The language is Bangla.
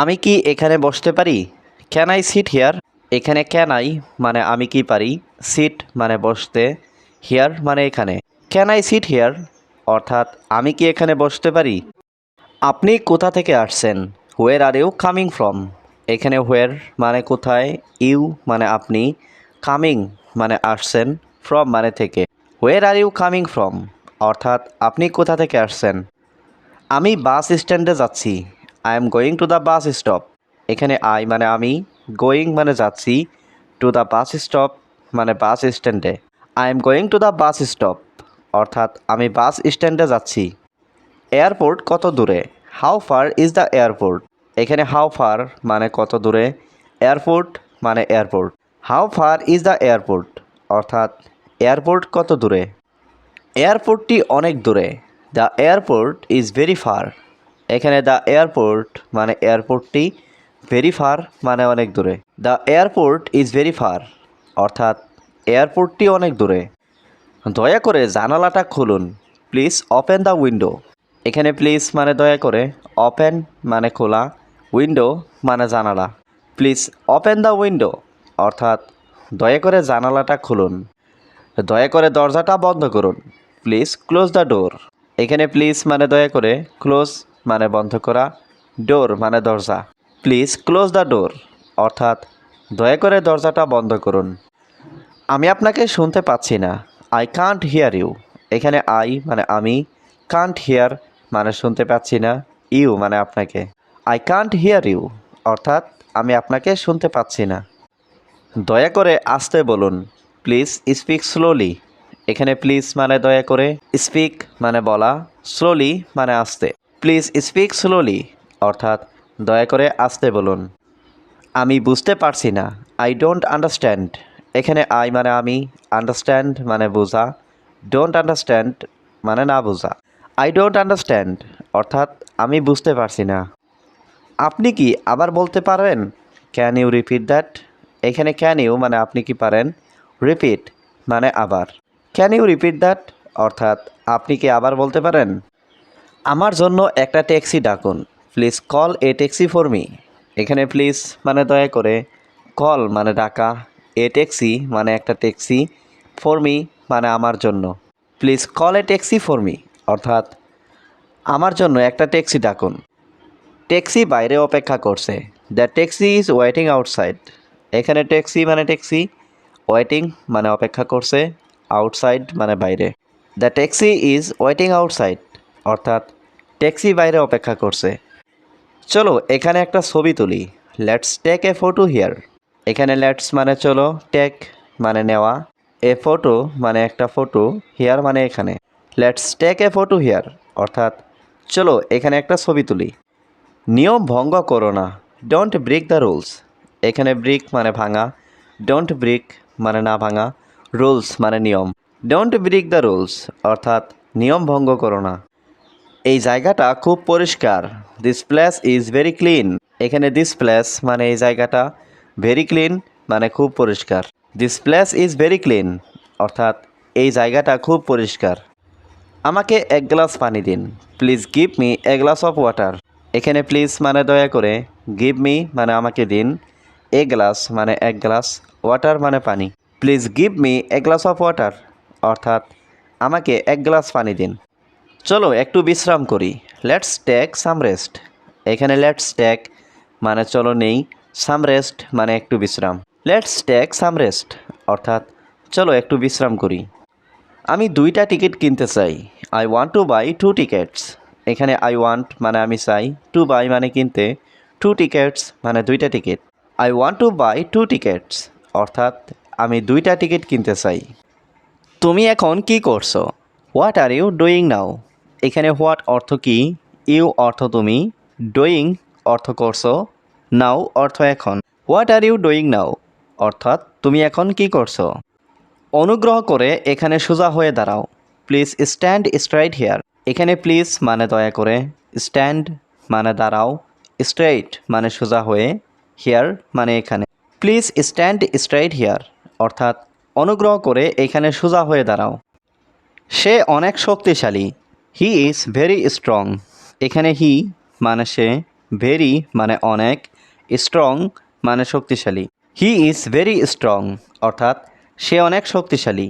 আমি কি এখানে বসতে পারি? ক্যান আই সিট হিয়ার এখানে ক্যান আই মানে আমি কি পারি? সিট মানে বসতে হিয়ার মানে এখানে। ক্যান আই সিট হিয়ার অর্থাৎ আমি কি এখানে বসতে পারি? আপনি কোথা থেকে আসছেন? Where are you coming from এখানে হোয়ের মানে কোথায়? ইউ মানে আপনি কামিং মানে আসছেন ফ্রম মানে থেকে। Where are you coming from অর্থাৎ আপনি কোথা থেকে আসছেন? আমি বাস স্ট্যান্ডে যাচ্ছি। I am going to the bus stop এখানে আই মানে আমি গোয়িং মানে যাচ্ছি টু দ্য বাস স্টপ মানে বাস স্ট্যান্ডে I am going to the bus stop অর্থাৎ আমি বাস স্ট্যান্ডে যাচ্ছি। এয়ারপোর্ট কত দূরে? How far is the airport এখানে হাউ ফার মানে কত দূরে? এয়ারপোর্ট মানে airport how far is the airport অর্থাৎ এয়ারপোর্ট কত দূরে? এয়ারপোর্টটি অনেক দূরে। The airport is very far এখানে দ্য এয়ারপোর্ট মানে এয়ারপোর্টটি ভেরি ফার মানে অনেক দূরে। The airport is very far অর্থাৎ এয়ারপোর্টটি অনেক দূরে। দয়া করে জানালাটা খুলুন। প্লিজ ওপেন দ্য উইন্ডো এখানে প্লিজ মানে দয়া করে ওপেন মানে খোলা উইন্ডো মানে জানালা। প্লিজ ওপেন দ্য উইন্ডো অর্থাৎ দয়া করে জানালাটা খুলুন। দয়া করে দরজাটা বন্ধ করুন। প্লিজ ক্লোজ দ্য ডোর এখানে প্লিজ মানে দয়া করে ক্লোজ মানে বন্ধ করা ডোর মানে দরজা। প্লিজ ক্লোজ দ্য ডোর অর্থাৎ দয়া করে দরজাটা বন্ধ করুন। আমি আপনাকে শুনতে পাচ্ছি না। আই কান্ট হিয়ার ইউ এখানে আই মানে আমি কান্ট হিয়ার মানে শুনতে পাচ্ছি না। ইউ মানে আপনাকে। আই কান্ট হিয়ার ইউ অর্থাৎ আমি আপনাকে শুনতে পাচ্ছি না। দয়া করে আসতে বলুন। প্লিজ স্পিক স্লোলি এখানে প্লিজ মানে দয়া করে স্পিক মানে বলা স্লোলি মানে আসতে। প্লিজ স্পিক স্লোলি অর্থাৎ দয়া করে আসতে বলুন। আমি বুঝতে পারছি না আই ডোন্ট আন্ডারস্ট্যান্ড এখানে আই মানে আমি আন্ডারস্ট্যান্ড মানে বোঝা ডোন্ট আন্ডারস্ট্যান্ড মানে না বোঝা। আই ডোন্ট আন্ডারস্ট্যান্ড অর্থাৎ আমি বুঝতে পারছি না। আপনি কি আবার বলতে পারেন? ক্যান ইউ রিপিট দ্যাট এখানে ক্যান ইউ মানে আপনি কি পারেন? রিপিট মানে আবার। ক্যান ইউ রিপিট দ্যাট অর্থাৎ আপনি কি আবার বলতে পারেন? আমার জন্য একটা ট্যাক্সি ডাকুন। Please call a taxi for me. এখানে প্লিজ মানে দয়া করে কল মানে ডাকা। এ ট্যাক্সি মানে একটা ট্যাক্সি ফর মি মানে আমার জন্য। Please call a taxi for me. অর্থাৎ আমার জন্য একটা ট্যাক্সি ডাকুন। ট্যাক্সি বাইরে অপেক্ষা করছে। The taxi is waiting outside. এখানে ট্যাক্সি মানে ট্যাক্সি, ওয়েটিং মানে অপেক্ষা করছে, আউটসাইড মানে বাইরে। The taxi is waiting outside. অর্থাৎ ট্যাক্সি বাইরে অপেক্ষা করছে। চলো, এখানে একটা ছবি তুলি। Let's take a photo here এখানে লেটস মানে চলো টেক মানে নেওয়া। এ ফটো মানে একটা ফটো হিয়ার মানে এখানে। Let's take a photo here অর্থাৎ, চলো, এখানে একটা ছবি তুলি। নিয়ম ভঙ্গ করো না। ডোন্ট ব্রেক দ্য রুলস এখানে ব্রেক মানে ভাঙা। ডোন্ট ব্রেক মানে না ভাঙা। রুলস মানে নিয়ম। ডোন্ট ব্রেক দ্য রুলস অর্থাৎ, নিয়ম ভঙ্গ করো না। এই জায়গাটা খুব পরিষ্কার। This place is very clean এখানে দিস প্লেস মানে এই জায়গাটা ভেরি ক্লিন মানে খুব পরিষ্কার। This place is very clean অর্থাৎ এই জায়গাটা খুব পরিষ্কার। আমাকে এক গ্লাস পানি দিন। Please give me a glass of water এখানে প্লিজ মানে দয়া করে গিভ মি মানে আমাকে দিন। এ গ্লাস মানে এক গ্লাস ওয়াটার মানে পানি। Please give me a glass of water অর্থাৎ আমাকে এক গ্লাস পানি দিন। চলো, একটু বিশ্রাম করি। লেটস টেক সাম রেস্ট এখানে লেটস টেক মানে চলো নেই সাম রেস্ট মানে একটু বিশ্রাম। লেটস টেক সাম রেস্ট অর্থাৎ চলো, একটু বিশ্রাম করি। আমি দুইটা টিকিট কিনতে চাই। I want to buy two tickets এখানে আই ওয়ান্ট মানে আমি চাই। টু বাই মানে কিনতে। টু টিকেটস মানে দুইটা ticket. I want to buy two tickets অর্থাৎ আমি দুইটা টিকিট কিনতে চাই। তুমি এখন কি করছ? What are you doing now এখানে হোয়াট অর্থ কি? ইউ অর্থ তুমি। ডোয়িং অর্থ করছ। নাও অর্থ এখন। What are you doing now? অর্থাৎ তুমি এখন কি করছ? অনুগ্রহ করে এখানে সোজা হয়ে দাঁড়াও। Please stand straight here. এখানে প্লিজ মানে দয়া করে। স্ট্যান্ড মানে দাঁড়াও। স্ট্রেইট মানে সোজা হয়ে। হেয়ার মানে এখানে। Please stand straight here. অর্থাৎ অনুগ্রহ করে এখানে সোজা হয়ে দাঁড়াও। সে অনেক শক্তিশালী। হি ইজ ভেরি স্ট্রং এখানে হি মানে সে ভেরি মানে অনেক স্ট্রং মানে শক্তিশালী. হি ইজ ভেরি স্ট্রং অর্থাৎ সে অনেক শক্তিশালী।